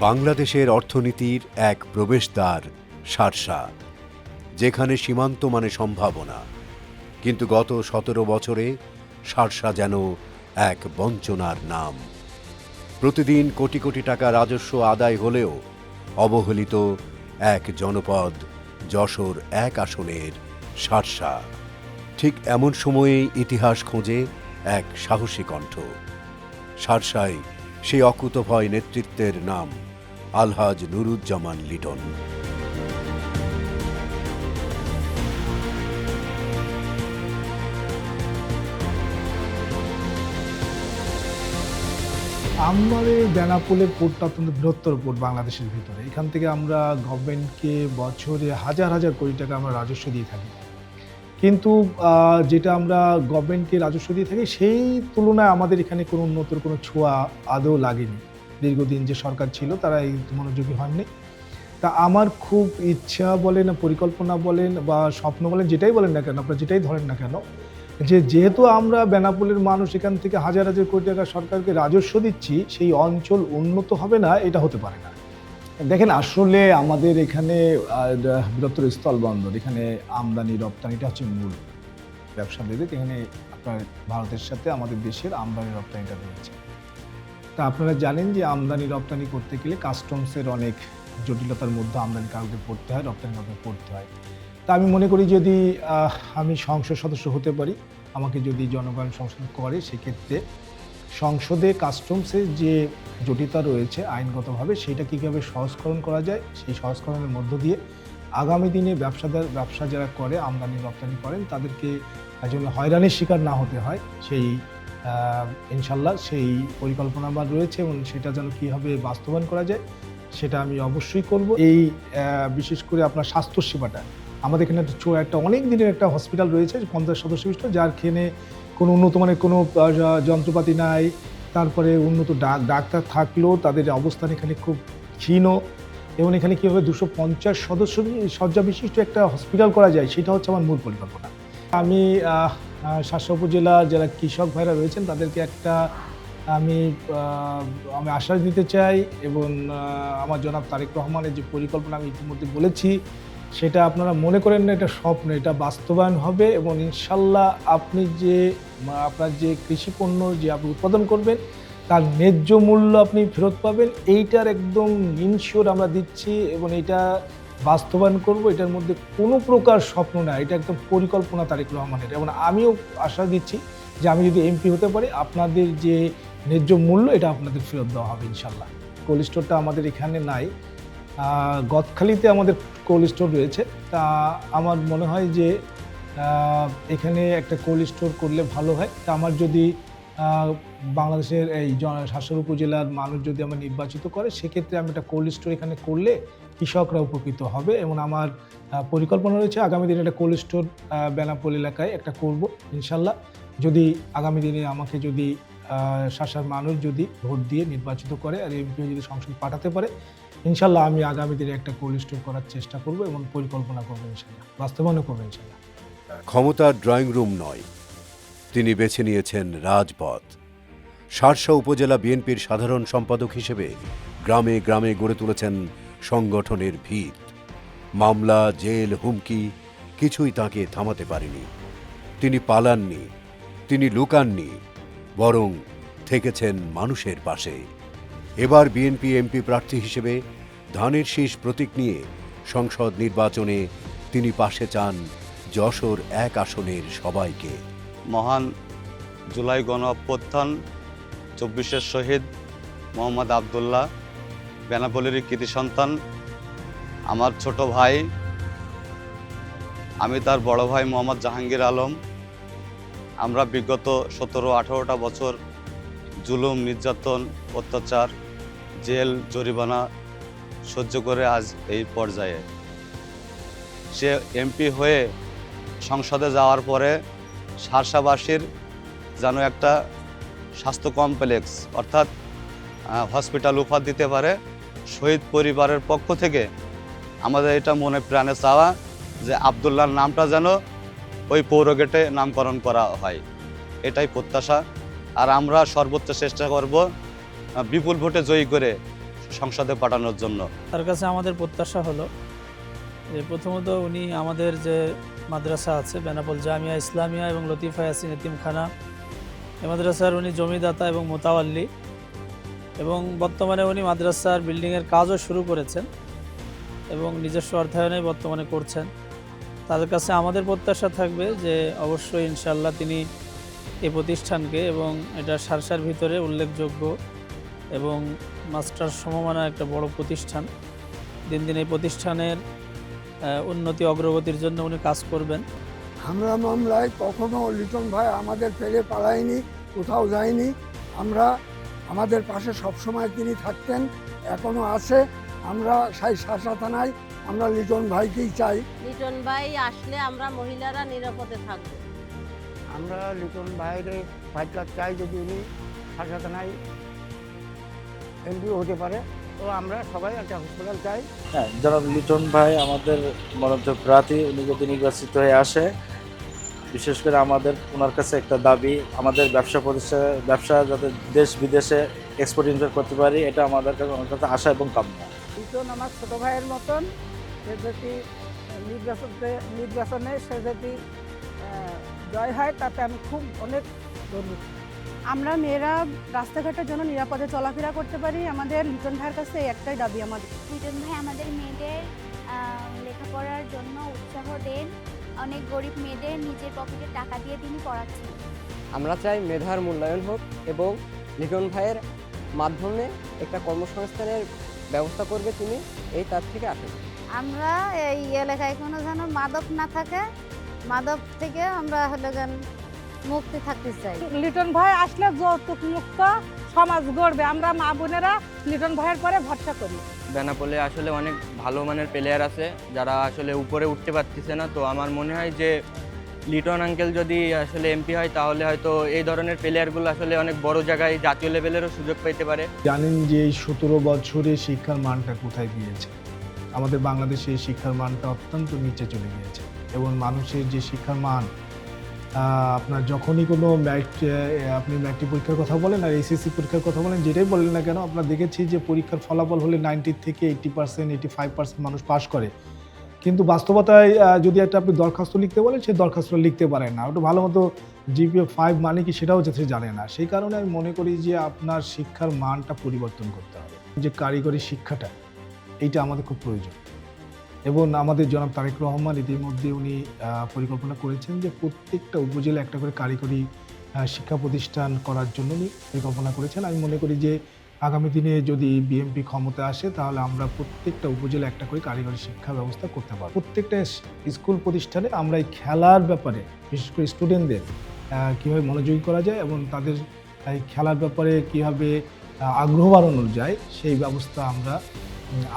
বাংলাদেশের অর্থনীতির এক প্রবেশদ্বার, সারসা, যেখানে সীমান্ত মানে সম্ভাবনা। কিন্তু গত সতেরো বছরে সারসা যেন এক বঞ্চনার নাম। প্রতিদিন কোটি কোটি টাকা রাজস্ব আদায় হলেও অবহেলিত এক জনপদ যশোর এক আসনের সারসা। ঠিক এমন সময়েই ইতিহাস খোঁজে এক সাহসী কণ্ঠ। সারসায় সেই অকুতভয় নেতৃত্বের নাম। আলহাজ নুরুজ্জামান লিটন। আমাদের বেনাপোলের পোর্টটা অত্যন্ত বৃহত্তর পোর্ট বাংলাদেশের ভিতরে। এখান থেকে আমরা গভর্নমেন্টকে বছরে হাজার হাজার কোটি টাকা আমরা রাজস্ব দিয়ে থাকি। কিন্তু যেটা আমরা গভর্নমেন্টকে রাজস্ব দিয়ে থাকি, সেই তুলনায় আমাদের এখানে কোনো উন্নতর কোনো ছোঁয়া আদৌ লাগেনি। দীর্ঘদিন যে সরকার ছিল, তারা এই মনোযোগী হয়নি তা আমার খুব ইচ্ছা বলেন, পরিকল্পনা বলেন বা স্বপ্ন বলেন, যেটাই বলেন না কেন, আপনারা যেটাই ধরেন না কেন, যে যেহেতু আমরা বেনাপোলের মানুষ, এখান থেকে হাজার হাজার কোটি টাকা সরকারকে রাজস্ব দিচ্ছি, সেই অঞ্চল উন্নত হবে না, এটা হতে পারে না। দেখেন, আসলে আমাদের এখানে বৃহত্তর স্থলবন্দর এখানে আমদানি রপ্তানিটা হচ্ছে মূল ব্যবসায়ীদের এখানে আপনার ভারতের সাথে আমাদের দেশের আমদানি, রপ্তানিটা রয়েছে। তা আপনারা জানেন যে আমদানি, রপ্তানি করতে গেলে কাস্টমসের অনেক জটিলতার মধ্যে আমদানি কাউকে পড়তে হয়, রপ্তানি কাউকে পড়তে হয়। তা আমি মনে করি যদি আমি সংসদ সদস্য হতে পারি, আমাকে যদি জনগণ সংসদ করে, সেক্ষেত্রে সংসদে কাস্টমসের যে জটিলতা রয়েছে আইনগতভাবে, সেটা কীভাবে সহজকরণ করা যায়, সেই সহজকরণের মধ্য দিয়ে আগামী দিনে ব্যবসাদার, ব্যবসা যারা করে, আমদানি, রপ্তানি করেন, তাদেরকে যেন হয়রানির শিকার না হতে হয়, সেই ইনশাল্লাহ সেই পরিকল্পনা আমার রয়েছে এবং সেটা যেন কীভাবে বাস্তবায়ন করা যায় সেটা আমি অবশ্যই করব। এই বিশেষ করে আপনার স্বাস্থ্য সেবাটা। আমাদের এখানে একটা অনেক দিনের একটা হসপিটাল রয়েছে, পঞ্চাশ সদস্য বিশিষ্ট, যার খেনে কোনো উন্নত মানের কোনো যন্ত্রপাতি নাই। তারপরে উন্নত ডাক ডাক্তার থাকলেও তাদের অবস্থান এখানে খুব ক্ষীণ। এবং এখানে কীভাবে দুশো পঞ্চাশ সদস্য শয্যা বিশিষ্ট একটা হসপিটাল করা যায়, সেটা হচ্ছে আমার মূল পরিকল্পনা। আমি শাসা উপজেলা যারা কৃষক ভাইরা রয়েছেন, তাদেরকে একটা, আমি আমি আশ্বাস দিতে চাই এবং আমার জনাব তারেক রহমানের যে পরিকল্পনা আমি ইতিমধ্যে বলেছি, সেটা আপনারা মনে করেন না, এটা স্বপ্ন, এটা বাস্তবায়ন হবে এবং ইনশাল্লাহ আপনি যে আপনার যে কৃষি পণ্য যে আপনি উৎপাদন করবেন, তার ন্যায্য মূল্য আপনি ফেরত পাবেন, এইটার একদম ইনশিওর আমরা দিচ্ছি এবং এটা বাস্তবায়ন করব এটার মধ্যে কোনো প্রকার স্বপ্ন না। এটা একদম পরিকল্পনা তারেক রহমানের। এবং আমিও আশা দিচ্ছি যে আমি যদি এমপি হতে পারি আপনাদের যে ন্যায্য মূল্য এটা আপনাদের ফেরত দেওয়া হবে ইনশাল্লাহ। কোল্ড স্টোরটা আমাদের এখানে নাই। আহ, গদখালিতে আমাদের কোল্ড স্টোর রয়েছে। তা আমার মনে হয় যে এখানে একটা কোল্ড স্টোর করলে ভালো হয়। তা আমার যদি বাংলাদেশের এই শাসন উপজেলার মানুষ যদি আমার নির্বাচিত করে সেক্ষেত্রে আমি একটা কোল্ড স্টোর এখানে করলে কৃষকরা উপকৃত হবে এবং আমার পরিকল্পনা রয়েছে আগামী দিনে একটা কোল্ড স্টোর বেনাপোল এলাকায় একটা করব, ইনশাল্লাহ। যদি আগামী দিনে আমাকে যদি শাসার মানুষ যদি ভোট দিয়ে নির্বাচিত করে আর এমপিও যদি সংসদ পাঠাতে পারে, ইনশাল্লাহ আমি আগামী দিনে একটা কোল্ড স্টোর করার চেষ্টা করব এবং পরিকল্পনা করব ইনশাল্লাহ, বাস্তবায়নও করব ইনশাল্লাহ। ক্ষমতার ড্রয়িং রুম নয়, তিনি বেছে নিয়েছেন রাজপথ। সারসা উপজেলা বিএনপির সাধারণ সম্পাদক হিসেবে গ্রামে গ্রামে গড়ে তুলেছেন সংগঠনের ভিত। মামলা, জেল, হুমকি কিছুই তাকে থামাতে পারেনি। তিনি পালাননি, তিনি লুকাননি, বরং থেকেছেন মানুষের পাশে। এবার বিএনপি, এমপি প্রার্থী হিসেবে ধানের শীষ প্রতীক নিয়ে সংসদ নির্বাচনে তিনি পাশে চান যশোর এক আসনের সবাইকে। মহান জুলাই গণ অভ্যুত্থান চব্বিশের শহীদ মোহাম্মদ আবদুল্লাহ বেনাপোলেরই কৃতি সন্তান, আমার ছোট ভাই, আমি তার বড় ভাই মোহাম্মদ জাহাঙ্গীর আলম। আমরা বিগত সতেরো, আঠারোটা বছর জুলুম, নির্যাতন, অত্যাচার, জেল, জরিমানা সহ্য করে আজ এই পর্যায়ে। সে এমপি হয়ে সংসদে যাওয়ার পরে সারসাবাসীর যেন একটা স্বাস্থ্য কমপ্লেক্স, অর্থাৎ হসপিটাল উপহার দিতে পারে শহীদ পরিবারের পক্ষ থেকে আমাদের এটা মনে প্রাণে চাওয়া যে আবদুল্লাহর নামটা যেন ওই পৌরগেটে নামকরণ করা হয়। এটাই প্রত্যাশা। আর আমরা সর্বোচ্চ চেষ্টা করব বিপুল ভোটে জয়ী করে সংসদে পাঠানোর জন্য। তার কাছে আমাদের প্রত্যাশা হলো যে প্রথমত উনি আমাদের যে মাদ্রাসা আছে, বেনাপোল জামিয়া ইসলামিয়া এবং লতিফা ইয়াসিন এতিমখানা, এ মাদ্রাসার উনি জমিদাতা এবং মোতাওয়াল্লি। এবং বর্তমানে উনি মাদ্রাসার বিল্ডিংয়ের কাজও শুরু করেছেন এবং নিজস্ব অর্থায়নে বর্তমানে করছেন। তাদের কাছে আমাদের প্রত্যাশা থাকবে যে অবশ্যই ইনশাল্লাহ তিনি এই প্রতিষ্ঠানকে এবং এটা সারসার ভিতরে উল্লেখযোগ্য এবং মাস্টার সমমানের একটা বড় প্রতিষ্ঠান। দিন দিন এই প্রতিষ্ঠানের উন্নতি অগ্রগতির জন্য উনি কাজ করবেন। আমরা মামলায় কখনো লিটন ভাই আমাদের ফেলে পালায়নি, কোথাও যায়নি। আমরা আমাদের পাশে সবসময় তিনি থাকতেন এখনও আছে। আমরা সাই শাসা থানায় আমরা লিটন ভাইকেই চাই। লিটন ভাই আসলে আমরা মহিলারা নিরাপদে থাকব। আমরা লিটন ভাইয়ের ভাইটা চাই যদি উনি শাসা থানায় এমপিও হতে পারে তো আমরা সবাই একটা হসপিটাল চাই। হ্যাঁ জনাব লিটন ভাই আমাদের মনোনীত প্রার্থী উনি যদি নির্বাচিত হয়ে আসে বিশেষ করে আমাদের ওনার কাছে একটা দাবি আমাদের ব্যবসা প্রতিষ্ঠান ব্যবসা যাতে দেশ বিদেশে এক্সপোর্ট ইম্পোর্ট করতে পারি এটা আমাদের কাছে ওনার কাছে আশা এবং কাম্য লিটন আমার ছোট ভাইয়ের মতন সে যদি নির্বাচনে নির্বাচনে সে যদি জয় হয় তাতে আমি খুব অনেক গর্বিত আমরা মেয়েরা রাস্তাঘাটের জন্য নিরাপদে চলাফেরা করতে পারি আমাদের লিটন ভাইয়ের কাছে একটাই দাবি আমাদের। লিটন ভাই আমাদের মেয়েদের লেখাপড়ার জন্য উৎসাহ দেন অনেক গরিব মেয়েদের নিজের পকেটে টাকা দিয়ে তিনি পড়াচ্ছেন। আমরা চাই মেধার মূল্যায়ন হোক এবং লিটন ভাইয়ের মাধ্যমে একটা কর্মসংস্থানের ব্যবস্থা করবে তিনি এই তার থেকে আসেন আমরা এই এলাকায় কোনো যেন মাদক না থাকে মাদক থেকে আমরা হলে গান মুক্তি থাকতে চাই। লিটন ভাই আসলে যৌতুক মুক্ত সমাজ গড়বে। আমরা মা বোনেরা লিটন ভাইয়ের পরে ভরসা করি। বেনাপোলে আসলে অনেক ভালো মানের প্লেয়ার আছে যারা আসলে উপরে উঠতে পারতেছে না। তো আমার মনে হয় যে লিটন আঙ্কেল যদি আসলে এমপি হয় তাহলে হয়তো এই ধরনের প্লেয়ারগুলো আসলে অনেক বড় জায়গায় জাতীয় লেভেলেরও সুযোগ পেতে পারে। জানেন যে এই সতেরো বছরে শিক্ষার মানটা কোথায় গিয়েছে? আমাদের বাংলাদেশে শিক্ষার মানটা অত্যন্ত নিচে চলে গিয়েছে। এবং মানুষের যে শিক্ষার মান আপনার যখনই কোনো ম্যাট আপনি ম্যাট্রিক পরীক্ষার কথা বলেন আর এসএসসি পরীক্ষার কথা বলেন, যেটাই বলেন না কেন আমরা দেখেছি যে পরীক্ষার ফলাফল হলে নাইনটি থেকে eighty percent eighty five percent মানুষ পাস করে। কিন্তু বাস্তবতায় যদি একটা আপনি দরখাস্ত লিখতে বলেন, সেই দরখাস্তটা লিখতে পারেন না। ওটা ভালো মতো জিপিএ ফাইভ মানে কি সেটাও যাতে জানে না। সেই কারণে আমি মনে করি যে আপনার শিক্ষার মানটা পরিবর্তন করতে হবে। যে কারিগরি শিক্ষাটা, এইটা আমাদের খুব প্রয়োজন। এবং আমাদের জনাব তারেক রহমান ইতিমধ্যে উনি পরিকল্পনা করেছেন যে প্রত্যেকটা উপজেলা একটা করে কারিগরি শিক্ষা প্রতিষ্ঠান করার জন্য উনি পরিকল্পনা করেছেন। আমি মনে করি যে আগামী দিনে যদি বিএমপি ক্ষমতা আসে, তাহলে আমরা প্রত্যেকটা উপজেলা একটা করে কারিগরি শিক্ষা ব্যবস্থা করতে পারব। প্রত্যেকটা স্কুল প্রতিষ্ঠানে আমরা এই খেলার ব্যাপারে, বিশেষ করে স্টুডেন্টদের কীভাবে মনোযোগী করা যায় এবং তাদের খেলার ব্যাপারে কীভাবে আগ্রহ বাড়ানো যায়, সেই ব্যবস্থা আমরা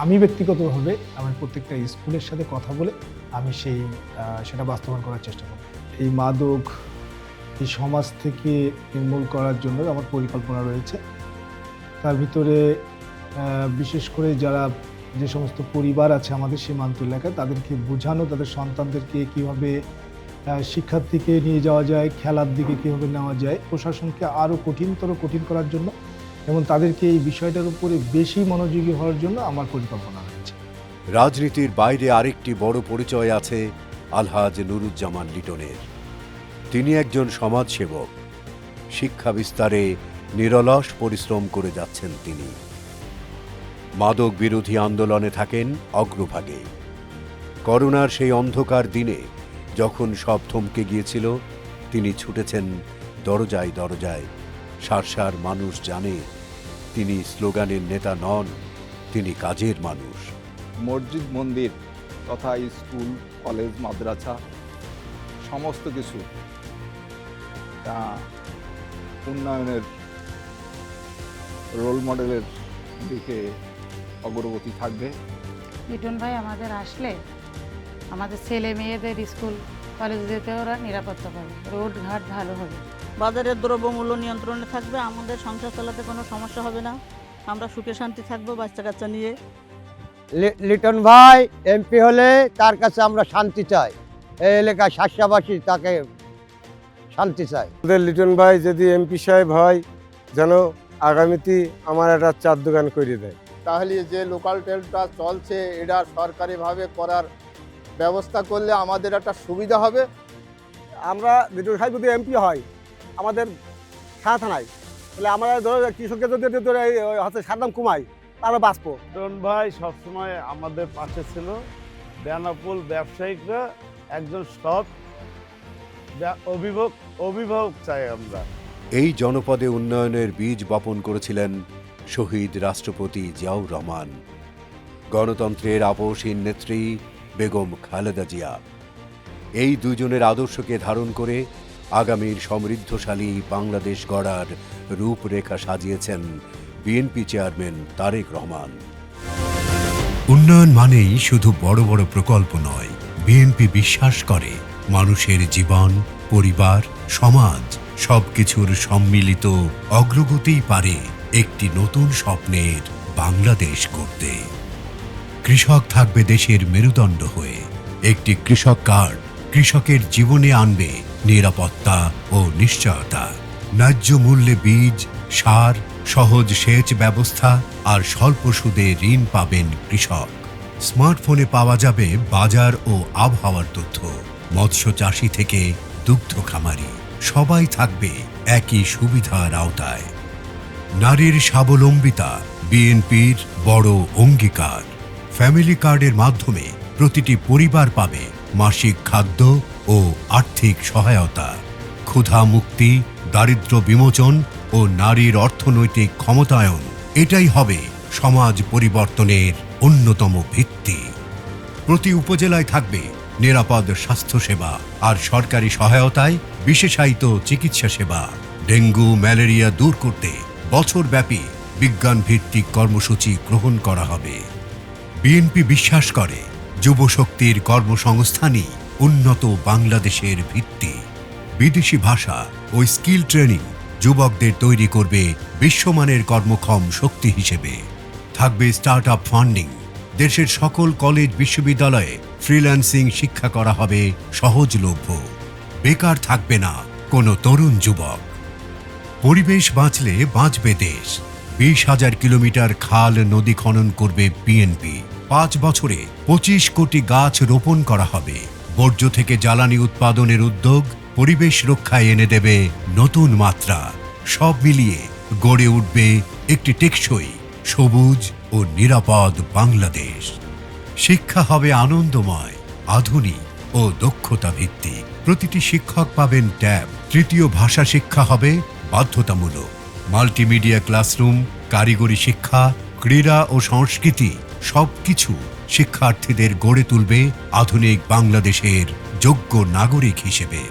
আমি ব্যক্তিগতভাবে আমার প্রত্যেকটা স্কুলের সাথে কথা বলে আমি সেই সেটা বাস্তবায়ন করার চেষ্টা করব। এই মাদক, এই সমাজ থেকে নির্মূল করার জন্য আমার পরিকল্পনা রয়েছে। তার ভিতরে বিশেষ করে যারা যে সমস্ত পরিবার আছে আমাদের সীমান্ত এলাকায়, তাদেরকে বোঝানো, তাদের সন্তানদেরকে কীভাবে শিক্ষার দিকে নিয়ে যাওয়া যায়, খেলার দিকে কীভাবে নেওয়া যায়, প্রশাসনকে আরও কঠিনতর কঠিন করার জন্য এবং তাদেরকে এই বিষয়টার উপরে বেশি মনোযোগী হওয়ার জন্য আমার পরিকল্পনা রয়েছে। রাজনীতির বাইরে আরেকটি বড় পরিচয় আছে আলহাজ নুরুজ্জামান লিটনের। তিনি একজন সমাজসেবক। শিক্ষা বিস্তারে নিরলস পরিশ্রম করে যাচ্ছেন তিনি। মাদক বিরোধী আন্দোলনে থাকেন অগ্রভাগে। করোনার সেই অন্ধকার দিনে যখন সব থমকে গিয়েছিল, তিনি ছুটেছেন দরজায় দরজায় সারসার মানুষ জানে তিনি স্লোগানের নেতা নন তিনি কাজের মানুষ। মসজিদ মন্দির তথা স্কুল কলেজ মাদ্রাসা সমস্ত কিছু তা উন্নয়নের রোল মডেলের দিকে অগ্রগতি থাকবে। লিটন ভাই আমাদের আসলে আমাদের ছেলে মেয়েদের স্কুল কলেজ যেতে ওরা নিরাপত্তা পাবে। রোড ঘাট ভালো হবে। বাজারের দ্রব্যমূল্য নিয়ন্ত্রণে থাকবে আমাদের সংসার চালাতে কোনো সমস্যা হবে না। আমরা সুখে শান্তি থাকব বাচ্চা কাচ্চা নিয়ে। লিটন ভাই এমপি হলে তার কাছে আমরা শান্তি চাই। এই এলাকায় শাসাবাসী তাকে শান্তি চাই। আমাদের লিটন ভাই যদি এমপি সাহেব হয় যেন আগামীতে আমার একটা চার দোকান করে দেয়। তাহলে যে লোকাল ট্রেনটা চলছে এটা সরকারিভাবে করার ব্যবস্থা করলে আমাদের একটা সুবিধা হবে। আমরা লিটন সাহেব যদি এমপি হয় আমাদের সারা থানায়। তাহলে আমরা ধরো কৃষককে যদি ধরে হচ্ছে সার দাম কমাই তাহলে বাঁচবো। লিটন ভাই সবসময় আমাদের পাশে ছিল। বেনাপুল ব্যবসায়িকরা একজন সৎ অভিভাবক অভিভাবক চাই আমরা। এই জনপদে উন্নয়নের বীজ বপন করেছিলেন শহীদ রাষ্ট্রপতি জিয়াউর রহমান। গণতন্ত্রের আপসীন নেত্রী বেগম খালেদা জিয়া। এই দুজনের আদর্শকে ধারণ করে আগামীর সমৃদ্ধশালী বাংলাদেশ গড়ার রূপরেখা সাজিয়েছেন বিএনপি চেয়ারম্যান তারেক রহমান। উন্নয়ন মানেই শুধু বড় বড় প্রকল্প নয়, বিএনপি বিশ্বাস করে মানুষের জীবন, পরিবার, সমাজ সবকিছুর সম্মিলিত অগ্রগতিই পারে একটি নতুন স্বপ্নের বাংলাদেশ করতে কৃষক থাকবে দেশের মেরুদণ্ড হয়ে, একটি কৃষক কার্ড কৃষকের জীবনে আনবে নিরাপত্তা ও নিশ্চয়তা। ন্যায্য মূল্যে বীজ, সার, সহজ সেচ ব্যবস্থা আর স্বল্প সুদে ঋণ পাবেন কৃষক। স্মার্টফোনে পাওয়া যাবে বাজার ও আবহাওয়ার তথ্য, মৎস্য চাষি থেকে দুগ্ধ খামারি। সবাই থাকবে একই সুবিধার আওতায়। নারীর স্বাবলম্বিতা, বিএনপির বড় অঙ্গীকার। ফ্যামিলি কার্ডের মাধ্যমে প্রতিটি পরিবার পাবে মাসিক খাদ্য ও আর্থিক সহায়তা, ক্ষুধা মুক্তি দারিদ্র্য বিমোচন ও নারীর অর্থনৈতিক ক্ষমতায়ন, এটাই হবে সমাজ পরিবর্তনের অন্যতম ভিত্তি। প্রতি উপজেলায় থাকবে নিরাপদ স্বাস্থ্যসেবা আর সরকারি সহায়তায় বিশেষায়িত চিকিৎসা সেবা। ডেঙ্গু, ম্যালেরিয়া দূর করতে বছরব্যাপী বিজ্ঞান ভিত্তিক কর্মসূচি গ্রহণ করা হবে। বিএনপি বিশ্বাস করে, যুবশক্তির কর্মসংস্থানই উন্নত বাংলাদেশের ভিত্তি। বিদেশি ভাষা ও স্কিল ট্রেনিং যুবকদের তৈরি করবে বিশ্বমানের কর্মক্ষম শক্তি হিসেবে। থাকবে স্টার্ট আপ ফান্ডিং। দেশের সকল কলেজ, বিশ্ববিদ্যালয়ে ফ্রিল্যান্সিং শিক্ষা করা হবে সহজলভ্য। বেকার থাকবে না কোনো তরুণ যুবক। পরিবেশ বাঁচলে বাঁচবে দেশ। বিশ হাজার কিলোমিটার খাল নদী খনন করবে বিএনপি। পাঁচ বছরে পঁচিশ কোটি গাছ রোপণ করা হবে। বর্জ্য থেকে জ্বালানি উৎপাদনের উদ্যোগ পরিবেশ রক্ষায় এনে দেবে নতুন মাত্রা। সব মিলিয়ে গড়ে উঠবে একটি টেকসই, সবুজ ও নিরাপদ বাংলাদেশ। শিক্ষা হবে আনন্দময়, আধুনিক ও দক্ষতা ভিত্তিক প্রতিটি শিক্ষক পাবেন ট্যাব। তৃতীয় ভাষা শিক্ষা হবে বাধ্যতামূলক। মাল্টিমিডিয়া ক্লাসরুম, কারিগরি শিক্ষা, ক্রীড়া ও সংস্কৃতি সবকিছু শিক্ষার্থীদের গড়ে তুলবে আধুনিক বাংলাদেশের যোগ্য নাগরিক হিসেবে।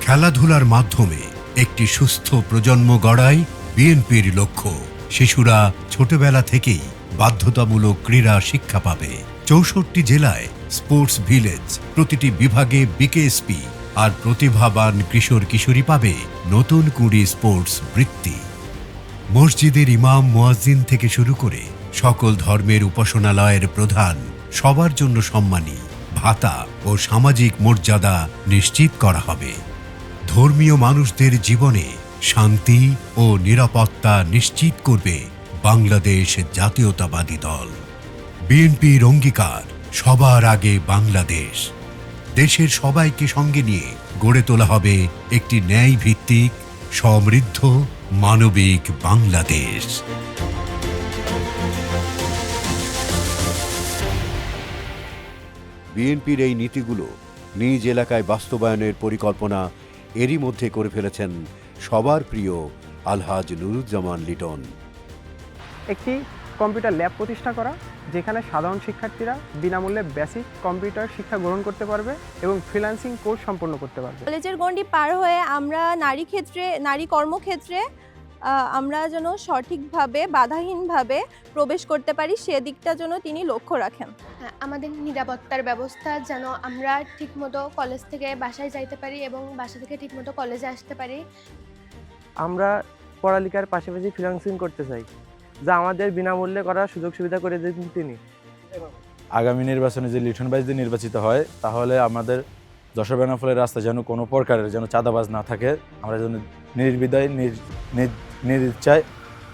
খেলাধুলার মাধ্যমে একটি সুস্থ প্রজন্ম গড়াই বিএনপির লক্ষ্য। শিশুরা ছোটবেলা থেকেই বাধ্যতামূলক ক্রীড়া শিক্ষা পাবে। চৌষট্টি জেলায় স্পোর্টস ভিলেজ প্রতিটি বিভাগে বিকেএসপি আর প্রতিভাবান কিশোর কিশোরী পাবে নতুন কুড়ি স্পোর্টস বৃত্তি। মসজিদের ইমাম মুয়াজ্জিন থেকে শুরু করে সকল ধর্মের উপাসনালয়ের প্রধান, সবার জন্য সম্মানী, ভাতা ও সামাজিক মর্যাদা নিশ্চিত করা হবে। ধর্মীয় মানুষদের জীবনে শান্তি ও নিরাপত্তা নিশ্চিত করবে বাংলাদেশ জাতীয়তাবাদী দল। বিএনপির অঙ্গীকার, সবার আগে বাংলাদেশ। দেশের সবাইকে সঙ্গে নিয়ে গড়ে তোলা হবে একটি ন্যায় ভিত্তিক সমৃদ্ধ, মানবিক বাংলাদেশ। বিএনপির এই নীতিগুলো নিজ এলাকায় বাস্তবায়নের পরিকল্পনা এরই মধ্যে করে ফেলেছেন সবার প্রিয় আলহাজ নুরুজ্জামান লিটন। একটি কম্পিউটার ল্যাব প্রতিষ্ঠা করা যেখানে সাধারণ শিক্ষার্থীরা বিনামূল্যে বেসিক কম্পিউটার শিক্ষা গ্রহণ করতে পারবে এবং ফ্রিল্যান্সিং কোর্স সম্পন্ন করতে পারবে। কলেজের গণ্ডি পার হয়ে আমরা নারী ক্ষেত্রে নারী কর্মক্ষেত্রে আমরা যেন সঠিকভাবে বাধাহীনভাবে প্রবেশ করতে পারি সেদিকটা যেন তিনি লক্ষ্য রাখেন। হ্যাঁ, আমাদের নিরাপত্তার ব্যবস্থা যেন আমরা ঠিকমতো কলেজ থেকে বাসায় যাইতে পারি এবং বাসা থেকে ঠিকমতো কলেজে আসতে পারি। আমরা পড়ালেখার পাশাপাশি ফ্রিল্যান্সিং করতে চাই যা আমাদের বিনামূল্যে করার সুযোগ সুবিধা করে দিন তিনি। আগামী নির্বাচনে যে লিটন যদি নির্বাচিত হয় তাহলে আমাদের যশোর বেনাফলের রাস্তা যেন কোনো প্রকারের যেন চাঁদাবাজ না থাকে, আমরা যেন নির্বিদায়, নির- নির-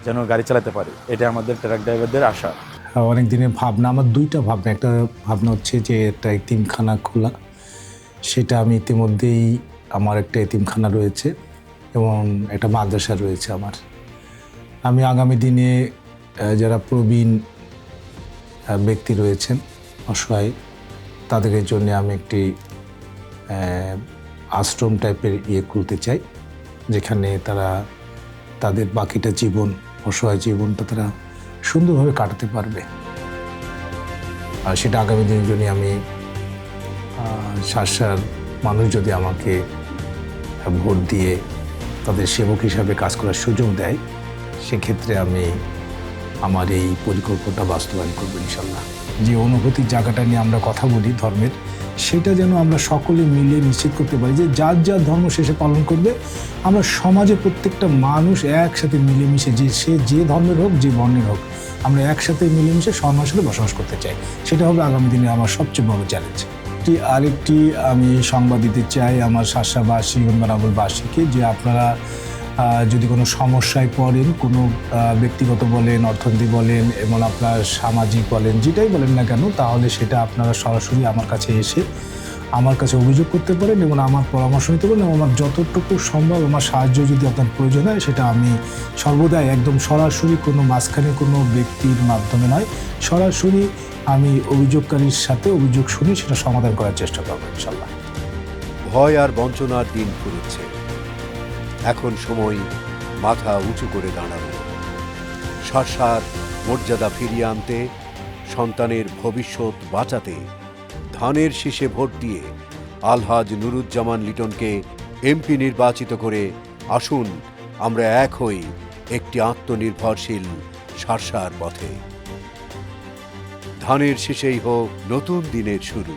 যেন গাড়ি চালাতে পারি। এটা আমাদের ট্রাক ড্রাইভারদের আশা। অনেক দিনের ভাবনা, আমার দুইটা ভাবনা। একটা ভাবনা হচ্ছে যে একটা এতিমখানা খোলা, সেটা আমি ইতিমধ্যেই আমার একটা এতিমখানা রয়েছে এবং একটা মাদ্রাসা রয়েছে আমার। আমি আগামী দিনে যারা প্রবীণ ব্যক্তি রয়েছেন, অসহায়, তাদের জন্য আমি একটি আশ্রম টাইপের ইয়ে খুলতে চাই, যেখানে তারা তাদের বাকিটা জীবন, অসহায় জীবনটা তারা সুন্দরভাবে কাটাতে পারবে। আর সেটা আগামী দিনের জন্য আমি শাসার মানুষ যদি আমাকে ভোট দিয়ে তাদের সেবক হিসাবে কাজ করার সুযোগ দেয়, সেক্ষেত্রে আমি আমার এই পরিকল্পনাটা বাস্তবায়ন করব ইনশাল্লাহ। যে অনুভূতির জায়গাটা নিয়ে আমরা কথা বলি ধর্মের সেটা যেন আমরা সকলে মিলে নিশ্চিত করতে পারি যে যার যার ধর্ম শেষে পালন করবে। আমরা সমাজে প্রত্যেকটা মানুষ একসাথে মিলেমিশে যে সে যে ধর্মের হোক, যে বর্ণের হোক, আমরা একসাথে মিলেমিশে সন্ন্যাস বসবাস করতে চাই। সেটা হবে আগামী দিনে আমার সবচেয়ে বড় চ্যালেঞ্জ আরেকটি আমি সংবাদ দিতে চাই আমার শাসাবাসী বাসীকে যে আপনারা যদি কোনো সমস্যায় পড়েন, কোনো ব্যক্তিগত বলেন, অর্থনীতি বলেন, এবং আপনার সামাজিক বলেন, যেটাই বলেন না কেন, তাহলে সেটা আপনারা সরাসরি আমার কাছে এসে আমার কাছে অভিযোগ করতে পারেন এবং আমার পরামর্শ নিতে পারেন এবং আমার যতটুকু সম্ভব আমার সাহায্য যদি আপনার প্রয়োজন হয়, সেটা আমি সর্বদাই একদম সরাসরি কোনো মাঝখানে কোনো ব্যক্তির মাধ্যমে নয়, সরাসরি আমি অভিযোগকারীর সাথে অভিযোগ শুনি সেটা সমাধান করার চেষ্টা করব ইনশাল্লাহ। ভয় আর বঞ্চনার দিন ফুরুচ্ছে এখন সময় মাথা উঁচু করে দাঁড়ানো শাসার মর্যাদা ফিরিয়ে আনতে, সন্তানের ভবিষ্যৎ বাঁচাতে ধানের শীষে ভোট দিয়ে আলহাজ নুরুজ্জামান লিটনকে এমপি নির্বাচিত করে আসুন আমরা এক হই একটি আত্মনির্ভরশীল সারসার পথে। ধানের শীষেই হোক নতুন দিনের শুরু।